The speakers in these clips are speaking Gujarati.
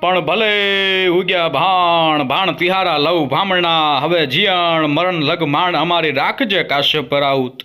પણ ભલે ઉગ્યા ભાણ ભાણ તિહારા લવ ભામણા હવે જીયણ મરણ લગ માણ અમારી રાખજે કાશ્યપ રાઉત.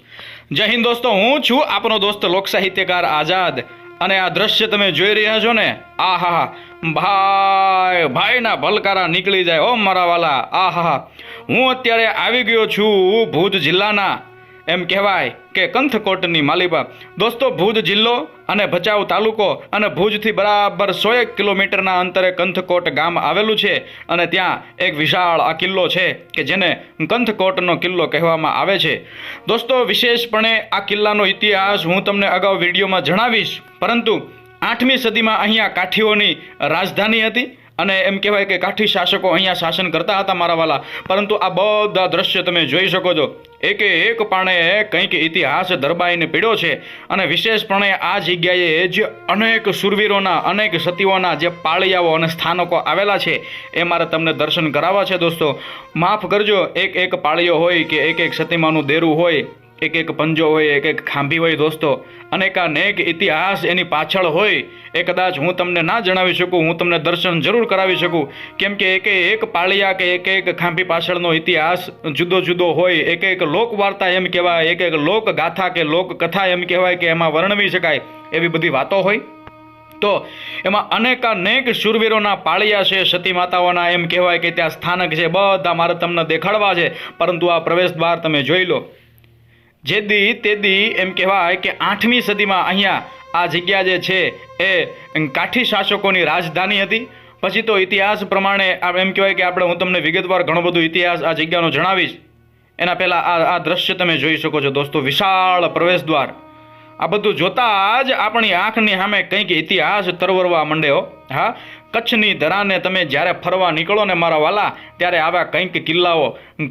જય હિન્દ દોસ્તો, હું છું આપનો દોસ્ત લોક સાહિત્યકાર આઝાદ. અને આ દ્રશ્ય તમે જોઈ રહ્યા છો ને? આહા ભાઈ, ભાઈના ભલકારા નીકળી જાય, ઓ મારા વાલા. આહા હું અત્યારે આવી ગયો છું ભુજ જિલ્લાના. એમ કહેવાય કે કંથકોટની માલિબા દોસ્તો ભુજ જિલ્લો અને ભચાઉ તાલુકો અને ભુજથી બરાબર સો એક કિલોમીટરના અંતરે કંથકોટ ગામ આવેલું છે અને ત્યાં એક વિશાળ આ કિલ્લો છે કે જેને કંથકોટનો કિલ્લો કહેવામાં આવે છે. દોસ્તો, વિશેષપણે આ કિલ્લાનો ઇતિહાસ હું તમને અગાઉ વિડીયોમાં જણાવીશ, પરંતુ આઠમી સદીમાં અહીંયા કાઠીઓની રાજધાની હતી અને એમ કહેવાય કે કાઠી શાસકો અહીંયા શાસન કરતા હતા મારા વાલા. પરંતુ આ બધા દ્રશ્ય તમે જોઈ શકો છો. એકે એક પાણે કંઈક ઇતિહાસ દરબાઈને પીડ્યો છે અને વિશેષપણે આ જગ્યાએ જે અનેક સુરવીરોના, અનેક સતીઓના જે પાળિયાઓ અને સ્થાનકો આવેલા છે, એ મારે તમને દર્શન કરાવવા છે દોસ્તો. માફ કરજો, એક એક પાળીઓ હોય કે એક એક સતીમાનું દેરું હોય એક એક પંજો હોય, એક એક ખાંભી હોય દોસ્તો અનેકાનેક ઇતિહાસ એની પાછળ હોય, એ કદાચ હું તમને ના જણાવી શકું, હું તમને દર્શન જરૂર કરાવી શકું. કેમ કે એક એક પાળિયા કે એક એક ખાંભી પાછળનો ઇતિહાસ જુદો જુદો હોય, એક એક લોકવાર્તા એમ કહેવાય, એક એક લોકગાથા કે લોક કથા એમ કહેવાય કે એમાં વર્ણવી શકાય, એવી બધી વાતો હોય. તો એમાં અનેકાનેક શૂરવીરોના પાળિયા છે, સતી માતાઓના એમ કહેવાય કે ત્યાં સ્થાનક છે, બધા મારે તમને દેખાડવા છે, પરંતુ આ પ્રવેશ દ્વાર તમે જોઈ લો. જેદી તેદી એમ કહેવાય કે આઠમી સદીમાં અહીંયા આ જગ્યા જે છે એ કાઠી શાસકોની રાજધાની હતી. પછી તો ઇતિહાસ પ્રમાણે એમ કહેવાય કે આપણે હું તમને વિગતવાર ઘણો બધો ઇતિહાસ આ જગ્યાનો જણાવીશ. એના પહેલાં આ આ દ્રશ્ય તમે જોઈ શકો છો દોસ્તો, વિશાળ પ્રવેશ દ્વાર. આ બધું જોતા જ આપણી આંખની સામે કંઈક ઇતિહાસ તરવરવા માંડ્યો હા કચ્છની ધરાને તમે જ્યારે ફરવા નીકળો ને મારા વાલા, ત્યારે આવા કંઈક કિલ્લાઓ,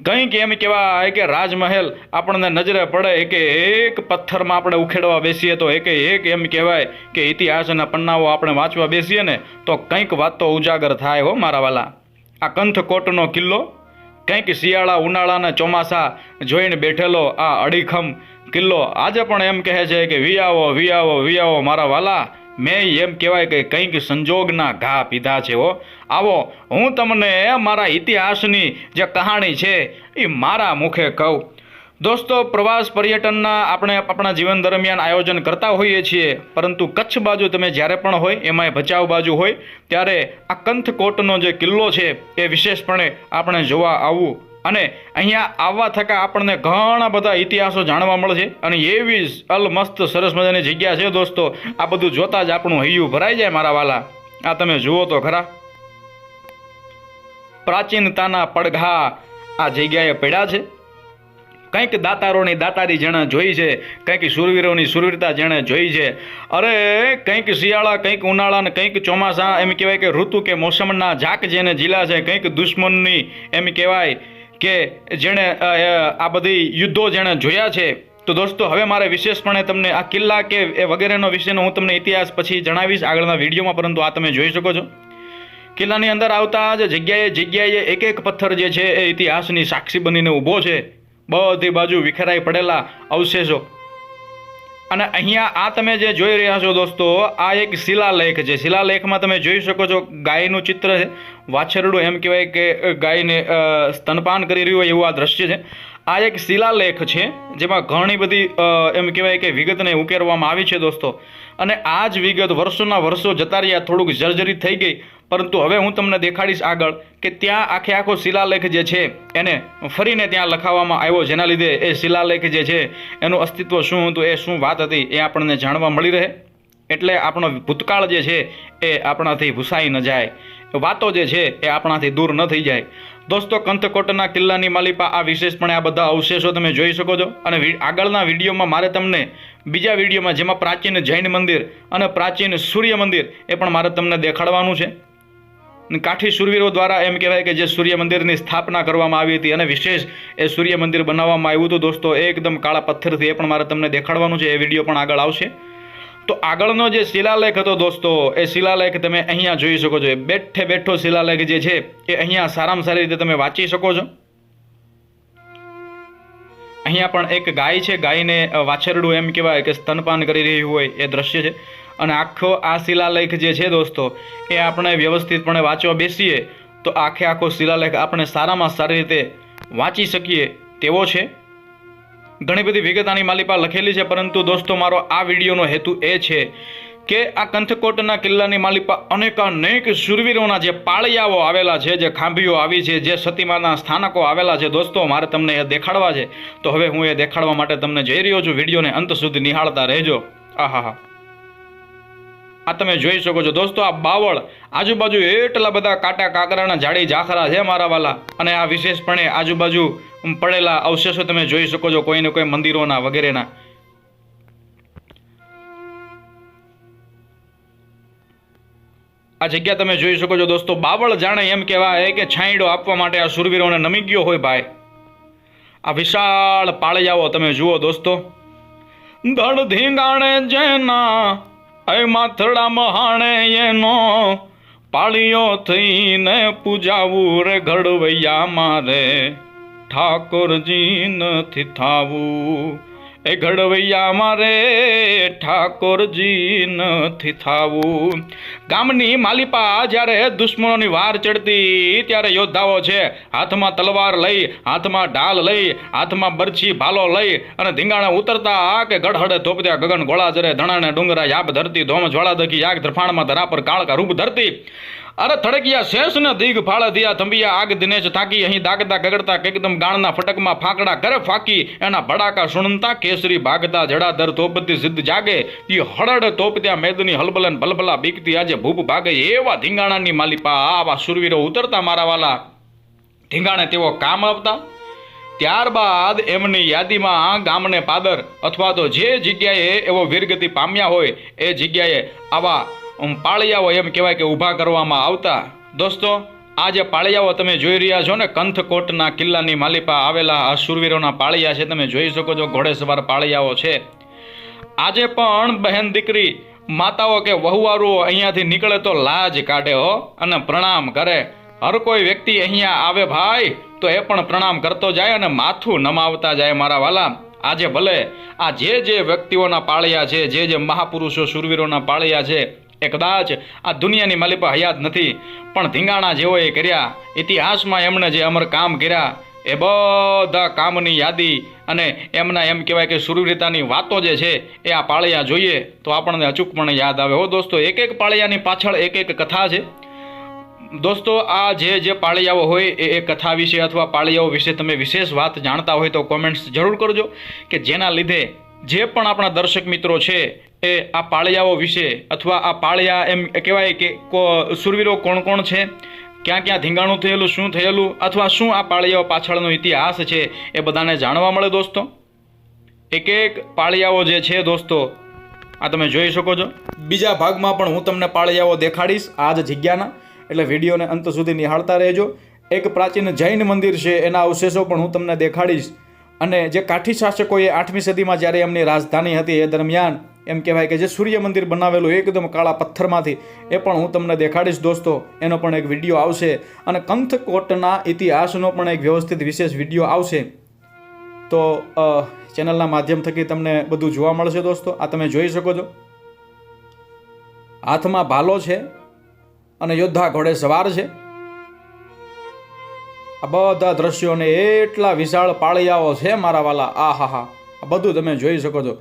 કંઈક એમ કહેવાય કે રાજમહેલ આપણને નજરે પડે કે એક પથ્થરમાં આપણે ઉખેડવા બેસીએ તો એકે એક એમ કહેવાય કે ઇતિહાસના પન્નાઓ આપણે વાંચવા બેસીએ ને, તો કંઈક વાતો ઉજાગર થાય હો મારા વાલા. આ કંથકોટનો કિલ્લો, કંઈક શિયાળા ઉનાળાના ચોમાસા જોઈને બેઠેલો આ અડીખમ કિલ્લો, આજે પણ એમ કહે છે કે વિયાવો વિયાવો વિયાવો મારા વાલા મેં એમ કહેવાય કે કંઈક સંજોગના ઘા પીધા છે હો. આવો, હું તમને મારા ઇતિહાસની જે કહાણી છે એ મારા મુખે કહું. દોસ્તો, પ્રવાસ પર્યટનના આપણે આપણા જીવન દરમિયાન આયોજન કરતા હોઈએ છીએ, પરંતુ કચ્છ બાજુ તમે જ્યારે પણ હોય, એમાંય ભચાઉ બાજુ હોય, ત્યારે આ કંથકોટનો જે કિલ્લો છે, એ વિશેષપણે આપણે જોવા આવવું અને અહીંયા આવવા થકા આપણને ઘણા બધા ઇતિહાસો જાણવા મળે છે અને એવી જ અલમસ્ત સરસ મજાની જગ્યા છે દોસ્તો. આ બધું જોતા જ આપણું હૈયું ભરાઈ જાય મારા વાલા. આ તમે જુઓ તો ખરા. પ્રાચીનતાના પડઘા આ જગ્યાએ પડ્યા છે. કંઈક દાતારોની દાતારી જેણે જોઈ છે, કંઈક સુરવીરોની સુરવીરતા જેણે જોઈ છે. અરે, કંઈક શિયાળા, કંઈક ઉનાળા ને કંઈક ચોમાસા, એમ કહેવાય કે ઋતુ કે મોસમના ઝાક જેને જીલા છે, કંઈક દુશ્મનની એમ કહેવાય. કે જેણે આ બધી યુદ્ધો જેણે જોયા છે, તો દોસ્તો હવે મારે વિશેષપણે તમને આ કિલ્લા કે એ વગેરેનો વિશેનો હું તમને ઇતિહાસ પછી જણાવીશ આગળના વિડીયોમાં, પરંતુ આ તમે જોઈ શકો છો. કિલ્લાની અંદર આવતા જ જગ્યાએ જગ્યાએ એક એક પથ્થર જે છે એ ઇતિહાસની સાક્ષી બનીને ઊભો છે. બધી બાજુ વિખેરાઈ પડેલા અવશેષો. અને અહીંયા આ તમે જે જોઈ રહ્યા છો દોસ્તો, આ એક શિલાલેખ છે. શિલાલેખમાં તમે જોઈ શકો છો ગાયનું ચિત્ર છે. વાછરડું એમ કહેવાય કે ગાયને સ્તનપાન કરી રહ્યું હોય એવું આ દ્રશ્ય છે. આ એક શિલાલેખ છે, જેમાં ઘણી બધી એમ કહેવાય કે વિગતને ઉકેરવામાં આવી છે દોસ્તો. અને આ જ વિગત વર્ષોના વર્ષો જતા રહ્યા, થોડુંક જર્જરિત થઈ ગઈ. પરંતુ હવે હું તમને દેખાડીશ આગળ કે ત્યાં આખે આખો શિલાલેખ જે છે, એને ફરીને ત્યાં લખાવવામાં આવ્યો. જેના લીધે એ શિલાલેખ જે છે, એનું અસ્તિત્વ શું હતું, એ શું વાત હતી, એ આપણને જાણવા મળી રહે. એટલે આપણો ભૂતકાળ જે છે, એ આપણાથી ભૂસાઈ ન જાય. વાતો જે છે એ આપણાથી દૂર ન થઈ જાય. દોસ્તો, કંથકોટના કિલ્લાની માલિપા, આ વિશેષપણે આ બધા અવશેષો તમે જોઈ શકો છો. અને આગળના વિડીયોમાં મારે તમને બીજા વિડીયોમાં જેમાં પ્રાચીન જૈન મંદિર અને પ્રાચીન સૂર્ય મંદિર એ પણ મારે તમને દેખાડવાનું છે. કાઠી શૂરવીરો દ્વારા એમ કહેવાય કે જે સૂર્ય મંદિરની સ્થાપના કરવામાં આવી હતી અને વિશેષ એ સૂર્ય મંદિર બનાવવામાં આવ્યું હતું. દોસ્તો, એ એકદમ કાળા પથ્થરથી એ પણ મારે તમને દેખાડવાનું છે. એ વીડિયો પણ આગળ આવશે. તો આગળનો જે શિલાલેખ હતો દોસ્તો, એ શિલાલેખ તમે અહીંયા જોઈ શકો છો. બેઠે બેઠો શિલાલેખ જે છે, એ અહીંયા સારામાં સારી રીતે તમે વાંચી શકો છો. અહીંયા પણ એક ગાય છે, ગાયને વાછરડું એમ કહેવાય કે સ્તનપાન કરી રહ્યું હોય એ દ્રશ્ય છે. અને આખો આ શિલાલેખ જે છે દોસ્તો, એ આપણે વ્યવસ્થિતપણે વાંચવા બેસીએ તો આખે આખો શિલાલેખ આપણે સારામાં સારી રીતે વાંચી શકીએ તેવો છે. ઘણી બધી વિગત આની માલિપા લખેલી છે, પરંતુ દોસ્તો, મારો આ વિડીયોનો હેતુ એ છે કે આ કંથકોટના કિલ્લાની માલિપા અનેકાનેક શૂરવીરોના જે પાળિયાઓ આવેલા છે, જે ખાંભીઓ આવી છે, જે સતીમાના સ્થાનકો આવેલા છે, દોસ્તો, મારે તમને એ દેખાડવા છે. તો હવે હું એ દેખાડવા માટે તમને જઈ રહ્યો છું, વિડીયોને અંત સુધી નિહાળતા રહેજો. આહા આ તમે જોઈ શકો છો, દોસ્તો, આ બાવળ આજુબાજુ એટલા બધા કાંટા કાકરાના જાડી ઝાખરા છે મારા વાલા. અને આ વિશેષપણે આજુબાજુ પડેલા અવશેષો તમે જોઈ શકો છો કોઈને કોઈ મંદિરોના વગેરેના. આ જગ્યા તમે જોઈ શકો છો દોસ્તો, બાવળ જાણે એમ કહેવાય કે છાંયડો આપવા માટે આ સુરવીરોને નમી ગયો હોય ભાઈ. આ વિશાળ પાળિયાઓ તમે જુઓ દોસ્તો. ધડ ધીંગાણે જેના એ માથડા મહાણે એનો. પાળીઓ થઈને પૂજાવું રે ઘડવૈયા મારે. ઠાકોરજી નથી થાવું. એ ઘડવૈયા મારે ઠાકોરજી નથી થાવું. ગામની માલિપા જ્યારે દુશ્મનોની વાર ચડતી, ત્યારે યોદ્ધાઓ છે, હાથમાં તલવાર લઈ, હાથમાં ઢાલ લઈ, હાથમાં બરછી ભાલો લઈ અને ધીંગાણા ઉતરતા કે ગઢહડે ધોપત્યા ગગન ગોળા જરે ધણાને ડુંગરા યાબ ધરતી ધોમ જ્વાળા દખી યાગ ધરફાણમાં ધરા પર કાળકા રૂપ ધરતી. અરે થડકિયા શેષ ને દીગ ફાળા દિયા થંભિયા આગ દિનેશ થાકી, અહીં દાગતા ગગડતા એકદમ ગાણના ફટકમાં ફાંકડા કરે ફાકી, એના ભડાકા સુણતા કેસરી ભાગતા જડાધર તોપતી સિદ્ધ જાગે, તે હળડ તોપત્યા મેદની હલબલન ભલભલા બીકતી આજે ભૂપ ભાગે, એવા ધીંગાણાની માલિપા, આવા સુરવીરો ઉતરતા મારા વાલા. ધીંગાણે તેઓ કામ આવતા, ત્યારબાદ એમની યાદીમાં ગામને પાદર, અથવા તો જે જગ્યાએ એવો વીરગતિ પામ્યા હોય, એ જગ્યાએ આવા પાળિયાઓ એમ કહેવાય કે ઊભા કરવામાં આવતા. દોસ્તો આ જે પાળિયાઓ તમે જોઈ રહ્યા છો ને, કંથકોટના કિલ્લાની માલિપા આવેલા આ શૂરવીરોના પાળિયા છે. તમે જોઈ શકો છો, ઘોડેસવાર પાળિયાઓ છે. આજે પણ બહેન દીકરી, માતાઓ કે વહુવારુઓ અહીંયાથી નીકળે તો લાજ કાઢે હો અને પ્રણામ કરે. હર કોઈ વ્યક્તિ અહીંયા આવે ભાઈ, તો એ પણ પ્રણામ કરતો જાય અને માથું નમાવતા જાય મારા વાલા. આજે ભલે આ જે જે વ્યક્તિઓના પાળિયા છે, જે જે મહાપુરુષો, શૂરવીરોના પાળિયા છે એ કદાચ આ દુનિયાની માલિપા હયાત નથી, પણ ધીંગાણા જેઓએ કર્યા, ઇતિહાસમાં એમણે જે અમર કામ કર્યા, એ બધા કામની યાદી અને એમના એમ કહેવાય કે સુરવીરતાની વાતો જે છે, એ આ પાળિયા જોઈએ, તો આપણને અચૂકપણે યાદ આવે. હો દોસ્તો એક એક પાળિયાની પાછળ એક એક કથા છે. દોસ્તો, આ જે જે પાળિયાઓ હોય, એ એ કથા વિશે અથવા પાળિયાઓ વિશે તમે વિશેષ વાત જાણતા હોય તો કોમેન્ટ્સ જરૂર કરજો, કે જેના લીધે જે પણ આપણા દર્શક મિત્રો છે, એ આ પાળિયાઓ વિશે અથવા આ પાળિયા એમ કહેવાય કે શૂરવીરો કોણ કોણ છે, ક્યાં ક્યાં ધીંગાણું થયેલું, શું થયેલું અથવા શું આ પાળિયાઓ પાછળનો ઇતિહાસ છે, એ બધાને જાણવા મળે દોસ્તો. એક એક પાળિયાઓ જે છે દોસ્તો, આ તમે જોઈ શકો છો. બીજા ભાગમાં પણ હું તમને પાળિયાઓ દેખાડીશ આ જ જગ્યાના, એટલે વિડીયોને અંત સુધી નિહાળતા રહેજો. એક પ્રાચીન જૈન મંદિર છે, એના અવશેષો પણ હું તમને દેખાડીશ. અને જે કાઠી શાસકોએ આઠમી સદીમાં જ્યારે એમની રાજધાની હતી, એ દરમિયાન એમ કહેવાય કે જે સૂર્ય મંદિર બનાવેલું, એકદમ કાળા પથ્થરમાંથી, એ પણ હું તમને દેખાડીશ દોસ્તો. એનો પણ એક વીડિયો આવશે અને કંથકોટના ઇતિહાસનો પણ એક વ્યવસ્થિત વિશેષ વીડિયો આવશે. તો ચેનલના માધ્યમ થકી તમને બધું જોવા મળશે દોસ્તો. આ તમે જોઈ શકો છો. હાથમાં ભાલો છે અને યોદ્ધા ઘોડે સવાર છે. આ બધા દ્રશ્યોને એટલા વિશાળ પાળિયાઓ છે મારા વાલા. આ હા હા આ બધું તમે જોઈ શકો છો.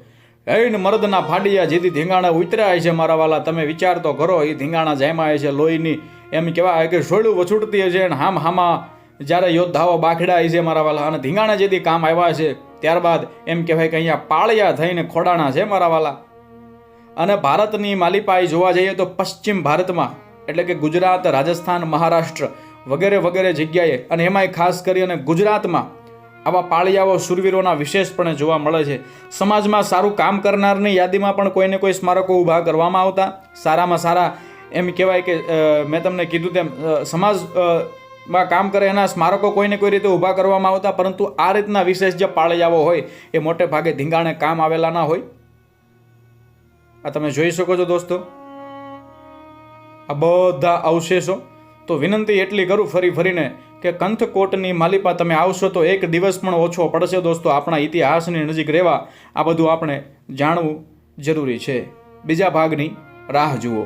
હૈન મર્દના ફાડિયા જેથી ધીંગાણા ઉતર્યા છે મારા વાલા. તમે વિચાર તો કરો એ ધીંગાણા જેમાં છે લોહીની. એમ કહેવાય કે સોળું વછૂટતી છે અને હામ હામા જ્યારે યોદ્ધાઓ બાખડા છે મારા વાલા. અને ધીંગાણા જેથી કામ આવ્યા છે, ત્યારબાદ એમ કહેવાય કે અહીંયા પાળિયા થઈને ખોડાણા છે મારા વાલા. અને ભારતની માલિપાઈ જોવા જઈએ તો પશ્ચિમ ભારતમાં, એટલે કે ગુજરાત, રાજસ્થાન, મહારાષ્ટ્ર વગેરે વગેરે જગ્યાએ અને એમાંય ખાસ કરી અને ગુજરાતમાં આવા પાળિયાઓ શૂરવીરોના વિશેષપણે જોવા મળે છે. સમાજમાં સારું કામ કરનારની યાદીમાં પણ કોઈને કોઈ સ્મારકો ઊભા કરવામાં આવતા. સારામાં સારા એમ કહેવાય કે મેં તમને કીધું તેમ સમાજમાં કામ કરે એના સ્મારકો કોઈને કોઈ રીતે ઊભા કરવામાં આવતા, પરંતુ આ રીતના વિશેષ જે પાળિયાઓ હોય, એ મોટે ભાગે ધીંગાણે કામ આવેલા ના હોય. આ તમે જોઈ શકો છો દોસ્તો. આ બધા અવશેષો તો વિનંતી એટલી કરું ફરી ફરીને કે કંથકોટની માલિપા તમે આવશો તો એક દિવસ પણ ઓછો પડશે દોસ્તો. આપણા ઇતિહાસની નજીક રહેવા આ બધું આપણે જાણવું જરૂરી છે. બીજા ભાગની રાહ જુઓ.